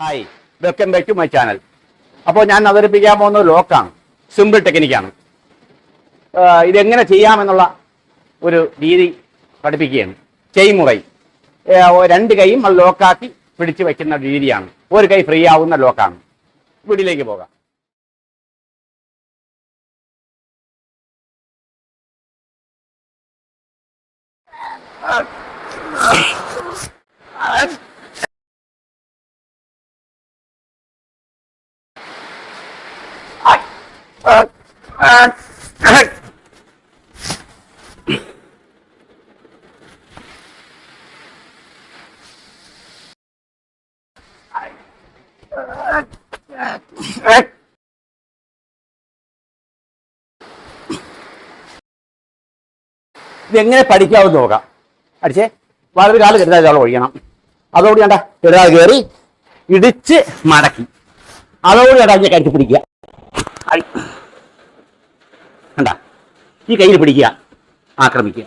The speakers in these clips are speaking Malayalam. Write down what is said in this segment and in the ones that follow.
Hi. Welcome back to my channel. അപ്പോൾ ഞാൻ അവതരിപ്പിക്കാൻ പോകുന്നത് ലോക്കാണ്. സിമ്പിൾ ടെക്നിക്കാണ്. ഇതെങ്ങനെ ചെയ്യാമെന്നുള്ള ഒരു രീതി പഠിപ്പിക്കുകയാണ്. ചെയ്മുറൈ. രണ്ട് കൈയും അത് ലോക്കാക്കി പിടിച്ചു വയ്ക്കുന്ന രീതിയാണ്. ഒരു കൈ ഫ്രീ ആവുന്ന ലോക്കാണ്. വീട്ടിലേക്ക് പോകാം. ഇതെങ്ങനെ പഠിക്കാമെന്ന് നോക്കാം. അടിച്ചേ. വളരെ കാൽ കരുതാതെ വെള്ളം ഒഴിക്കണം അതോട് കണ്ട കരുതാതെ കയറി ഇടിച്ച് മടക്കി. അതോട് കണ്ട അതിനെ കരുത്തി പിടിക്കുക. കണ്ട? ഈ കയ്യിൽ പിടിക്കുക ആക്രമിക്കുക.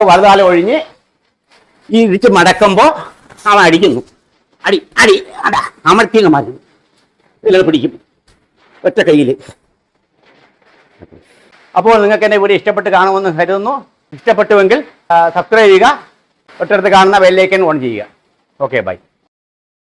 വലതാല ഒഴിഞ്ഞ് ഈ ഇടിച്ച് മടക്കുമ്പോൾ അവൻ അടിക്കുന്നു. അടി അടി അടാ അമർത്തിയങ്ങ് മാറ്റും ഇതിലത് പിടിക്കും ഒറ്റ കയ്യിൽ അപ്പോൾ നിങ്ങൾക്ക് എന്നെ വീഡിയോ ഇഷ്ടപ്പെട്ട് കാണുമെന്ന് കരുതുന്നു. ഇഷ്ടപ്പെട്ടുവെങ്കിൽ സബ്സ്ക്രൈബ് ചെയ്യുക. തൊട്ടടുത്ത് കാണുന്ന ബെല്ലൈക്കൻ ഓൺ ചെയ്യുക. Okay bye